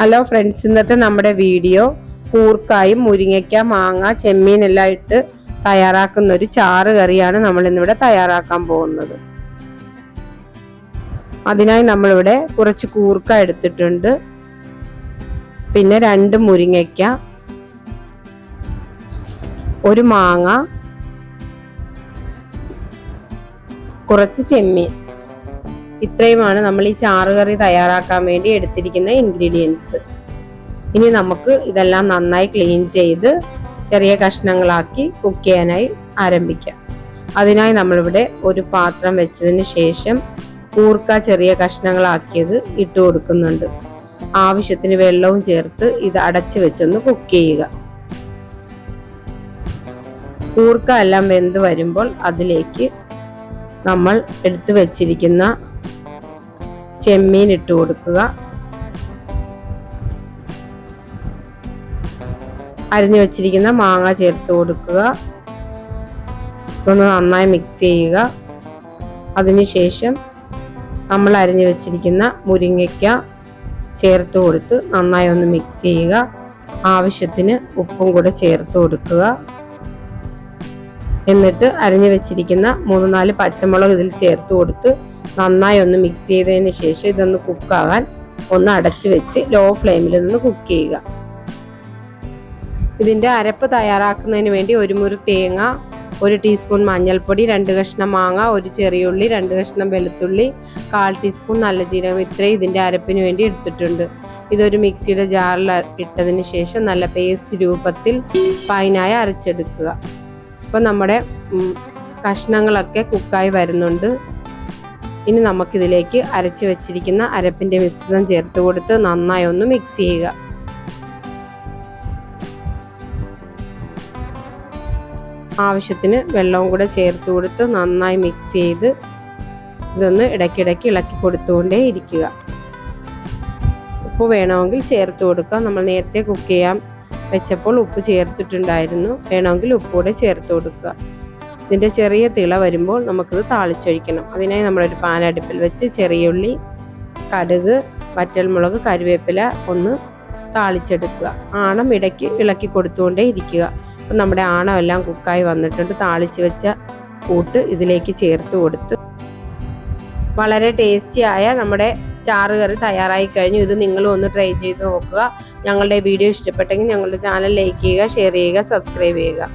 Hello friends ഇന്നത്തെ നമ്മുടെ video കൂർക്കായും മുരിങ്ങയ്ക്ക മാങ്ങ ചെമ്മീൻ എല്ലാം ഇട്ട് തയ്യാറാക്കുന്ന ഒരു ചാറ് കറിയാണ് നമ്മൾ ഇന്നിവിടെ തയ്യാറാക്കാൻ പോകുന്നത്. അതിനായി നമ്മളിവിടെ കുറച്ച് കൂർക്ക എടുത്തിട്ടുണ്ട്. പിന്നെ രണ്ട് മുരിങ്ങയ്ക്ക ഒരു മാങ്ങ കുറച്ച് ചെമ്മീൻ. ഇത്രയുമാണ് നമ്മൾ ഈ ചാറുകറി തയ്യാറാക്കാൻ വേണ്ടി എടുത്തിരിക്കുന്ന ഇൻഗ്രീഡിയൻസ് ഇനി നമുക്ക് ഇതെല്ലാം നന്നായി ക്ലീൻ ചെയ്ത് ചെറിയ കഷ്ണങ്ങളാക്കി കുക്ക് ചെയ്യാനായി ആരംഭിക്കാം. അതിനായി നമ്മളിവിടെ ഒരു പാത്രം വെച്ചതിന് ശേഷം കൂർക്ക ചെറിയ കഷ്ണങ്ങളാക്കിയത് ഇട്ട് കൊടുക്കുന്നുണ്ട്. ആവശ്യത്തിന് വെള്ളവും ചേർത്ത് ഇത് അടച്ചു വെച്ചൊന്ന് കുക്ക് ചെയ്യുക. കൂർക്ക എല്ലാം വെന്ത് വരുമ്പോൾ അതിലേക്ക് നമ്മൾ എടുത്തു വെച്ചിരിക്കുന്ന ചെമ്മീൻ ഇട്ട് കൊടുക്കുക. അരിഞ്ഞു വെച്ചിരിക്കുന്ന മാങ്ങ ചേർത്ത് കൊടുക്കുക. ഇതൊന്ന് നന്നായി മിക്സ് ചെയ്യുക. അതിനുശേഷം നമ്മൾ അരിഞ്ഞു വെച്ചിരിക്കുന്ന മുരിങ്ങയ്ക്ക ചേർത്ത് കൊടുത്ത് നന്നായി ഒന്ന് മിക്സ് ചെയ്യുക. ആവശ്യത്തിന് ഉപ്പും കൂടെ ചേർത്ത് കൊടുക്കുക. എന്നിട്ട് അരിഞ്ഞു വെച്ചിരിക്കുന്ന മൂന്ന് നാല് പച്ചമുളക് ഇതിൽ ചേർത്ത് കൊടുത്ത് നന്നായി ഒന്ന് മിക്സ് ചെയ്തതിന് ശേഷം ഇതൊന്ന് കുക്കാകാൻ ഒന്ന് അടച്ചു വെച്ച് ലോ ഫ്ലെയിമിൽ ഒന്ന് കുക്ക് ചെയ്യുക. ഇതിന്റെ അരപ്പ് തയ്യാറാക്കുന്നതിന് വേണ്ടി ഒരു മുറി തേങ്ങ ഒരു ടീസ്പൂൺ മഞ്ഞൾപ്പൊടി രണ്ട് കഷ്ണം മാങ്ങ ഒരു ചെറിയുള്ളി രണ്ട് കഷ്ണം വെളുത്തുള്ളി കാൽ ടീസ്പൂൺ നല്ല ജീരകം ഇത്രയും ഇതിന്റെ അരപ്പിന് വേണ്ടി എടുത്തിട്ടുണ്ട്. ഇതൊരു മിക്സിയുടെ ജാറിൽ ഇട്ടതിന് ശേഷം നല്ല പേസ്റ്റ് രൂപത്തിൽ ഫൈനായി അരച്ചെടുക്കുക. അപ്പോൾ നമ്മുടെ കഷ്ണങ്ങളൊക്കെ കുക്കായി വരുന്നുണ്ട്. ഇനി നമുക്കിതിലേക്ക് അരച്ച് വെച്ചിരിക്കുന്ന അരപ്പിന്റെ മിശ്രിതം ചേർത്ത് കൊടുത്ത് നന്നായി ഒന്ന് മിക്സ് ചെയ്യുക. ആവശ്യത്തിന് വെള്ളവും കൂടെ ചേർത്ത് കൊടുത്ത് നന്നായി മിക്സ് ചെയ്ത് ഇതൊന്ന് ഇടയ്ക്കിടയ്ക്ക് ഇളക്കി കൊടുത്തുകൊണ്ടേ ഇരിക്കുക. ഉപ്പ് വേണമെങ്കിൽ ചേർത്ത് കൊടുക്കുക നമ്മൾ നേരത്തെ കുക്ക് ചെയ്യാൻ വെച്ചപ്പോൾ ഉപ്പ് ചേർത്തിട്ടുണ്ടായിരുന്നു. വേണമെങ്കിൽ ഉപ്പ് കൂടെ ചേർത്ത് കൊടുക്കുക. ഇതിന്റെ ചെറിയ തിള വരുമ്പോൾ നമുക്കിത് താളിച്ചൊഴിക്കണം. അതിനായി നമ്മളൊരു പാനടുപ്പിൽ വെച്ച് ചെറിയ ഉള്ളി കടുക് വറ്റൽമുളക് കരുവേപ്പില ഒന്ന് താളിച്ചെടുക്കുക. ആണം ഇടയ്ക്ക് ഇളക്കി കൊടുത്തുകൊണ്ടേ ഇരിക്കുക. അപ്പം നമ്മുടെ ആണം എല്ലാം കുക്കായി വന്നിട്ടുണ്ട്. താളിച്ച് വെച്ച കൂട്ട് ഇതിലേക്ക് ചേർത്ത് കൊടുത്ത് വളരെ ടേസ്റ്റിയായ നമ്മുടെ ചാറ് കറി തയ്യാറായി കഴിഞ്ഞു. ഇത് നിങ്ങളും ഒന്ന് ട്രൈ ചെയ്ത് നോക്കുക. ഞങ്ങളുടെ വീഡിയോ ഇഷ്ടപ്പെട്ടെങ്കിൽ ഞങ്ങളുടെ ചാനൽ ലൈക്ക് ചെയ്യുക ഷെയർ ചെയ്യുക സബ്സ്ക്രൈബ് ചെയ്യുക.